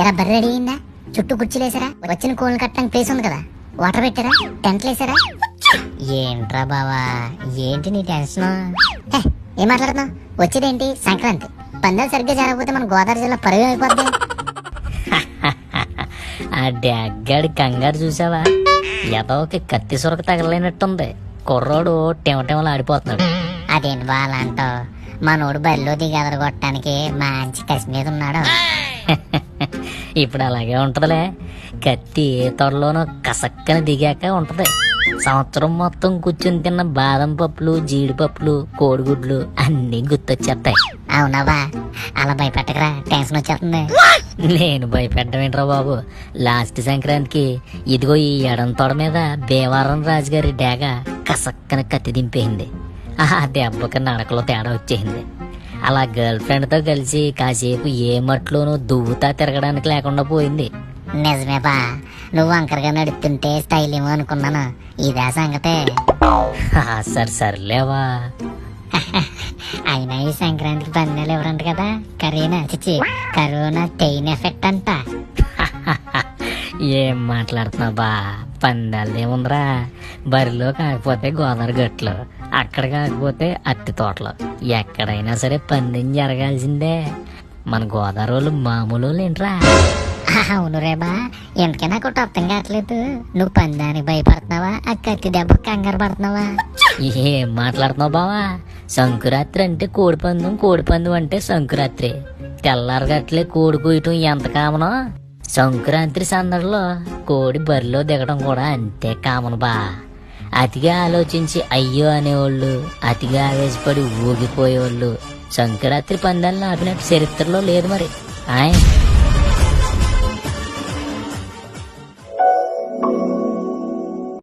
ఎలా బర్రె రెడీ అయిందా? చుట్టూ కుర్చీలేసారా వచ్చిన కోళ్ళు కట్టడానికి ప్లేస్ ఉంది కదా. వాటర్ పెట్టారా? టెంట్లు వేసారా ఏంట్రా బావా? ఏంటి నీ టెన్షన్? ఏం మాట్లాడుతున్నావు? వచ్చేదేంటి? సంక్రాంతి. పందాలు సరిగ్గా జరగకపోతే మన గోదావరి జిల్లా పరుగు అయిపోద్ది ఆ డాగ్గాడి కంగారు చూసావా? ఎదోకి కత్తి సొరక తగలలేనట్టుంది. కుర్రోడు టెమటెమలు ఆడిపోతున్నాడు. అదేంటి బాగా అంటావు మనోడు బరిలో దిగదర కొట్టడానికి మంచి కసి మీద ఉన్నాడు. ఇప్పుడు అలాగే ఉంటదిలే. కత్తి ఏ త్వరలోనో కసక్కన దిగాక ఉంటది. సంవత్సరం మొత్తం కూర్చుని తిన్న బాదం పప్పులు జీడిపప్పులు కోడిగుడ్లు అన్నీ గుర్తొచ్చేస్తాయి. అవునవా అలా భయపెట్టకరా టెన్షన్ వచ్చేస్తుంది. నేను భయపెట్టమేంట్రా బాబు? లాస్ట్ సంక్రాంతికి ఇదిగో ఈ ఎడం తొడ మీద దేవారం రాజుగారి డేగ కసక్కన కత్తి దింపేయింది ఆ దెబ్బకి నడకలో తేడా వచ్చేసింది. అలా గర్ల్ ఫ్రెండ్తో కలిసి కాసేపు ఏ మట్లోనూ దువ్వుతా తిరగడానికి లేకుండా పోయింది. నిజమే బా. నువ్వు అంకరగా నడుపుతుంటే స్టైల్ ఏమో అనుకున్నాను. ఇదే సంగతే. సరే సర్లేవా. అయినా ఈ సంక్రాంతికి పందాలు ఎవరంట కదా? కరీనా చిచి కరోనా టెయిన్ ఎఫెక్ట్ అంట. ఏం మాట్లాడుతున్నావు బా? పందాలు ఏముందిరా? బరిలో కాకపోతే గోదావరి గట్లు అక్కడ కాకపోతే అత్తి తోటలు. ఎక్కడైనా సరే పందెం జరగాల్సిందే. మన గోదావరి వాళ్ళు మామూలు వాళ్ళు ఏంట్రా అవును రేబా ఎందుకే నాకు అర్థం కావట్లేదు. నువ్వు పందానికి భయపడుతున్నావా? ఆ కత్తి దెబ్బ కంగారు పడుతున్నావా? ఏం మాట్లాడుతున్నావు బావా? సంకురాత్రి అంటే కోడి పందెం కోడి పందెం అంటే సంకురాత్రి. తెల్లారగట్లే కోడి కూయటం ఎంత కామనో? సంక్రాంతి సందడిలో కోడి బరిలో దిగడం కూడా అంతే కామన్ బా. అతిగా ఆలోచించి అయ్యో అనేవాళ్ళు అతిగా ఆవేశపడి ఊగిపోయేవాళ్ళు. సంక్రాంతి పందాలను ఆడినట్టు చరిత్రలో లేదు మరి. ఆయ్.